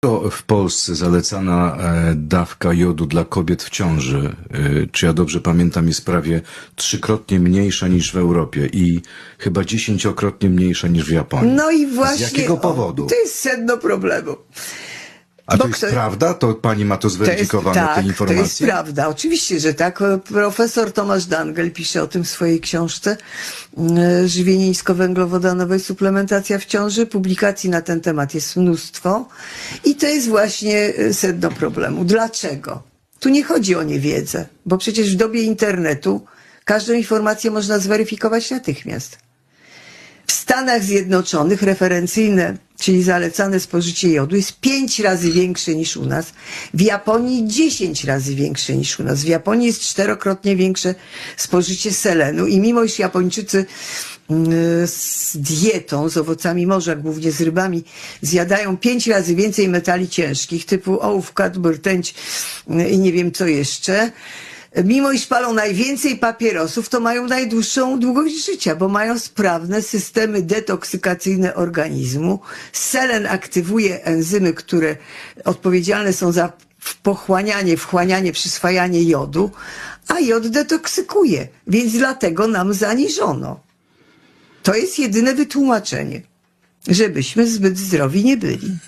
To w Polsce zalecana e, dawka jodu dla kobiet w ciąży, e, czy ja dobrze pamiętam, jest prawie trzykrotnie mniejsza niż w Europie i chyba dziesięciokrotnie mniejsza niż w Japonii. No i właśnie. Z jakiego powodu? To jest sedno problemu. A to jest kto- prawda? To pani ma to To jest, zweryfikowane, tak, te to jest informacje? prawda. Oczywiście, że tak. Profesor Tomasz Dangel pisze o tym w swojej książce e, Żywienie niskowęglowodanowe i suplementacja w ciąży. Publikacji na ten temat jest mnóstwo. I to jest właśnie e, sedno problemu. Dlaczego? Tu nie chodzi o niewiedzę, bo przecież w dobie internetu każdą informację można zweryfikować natychmiast. W Stanach Zjednoczonych referencyjne, czyli zalecane spożycie jodu jest 5 razy większe niż u nas. W Japonii 10 razy większe niż u nas. W Japonii jest czterokrotnie większe spożycie selenu i mimo iż Japończycy mm, z dietą, z owocami morza, głównie z rybami, zjadają pięć razy więcej metali ciężkich, typu ołów, kadm, rtęć mm, i nie wiem co jeszcze, mimo iż palą najwięcej papierosów, to mają najdłuższą długość życia, bo mają sprawne systemy detoksykacyjne organizmu. Selen aktywuje enzymy, które odpowiedzialne są za pochłanianie, wchłanianie, przyswajanie jodu, a jod detoksykuje, więc dlatego nam zaniżono. To jest jedyne wytłumaczenie, żebyśmy zbyt zdrowi nie byli.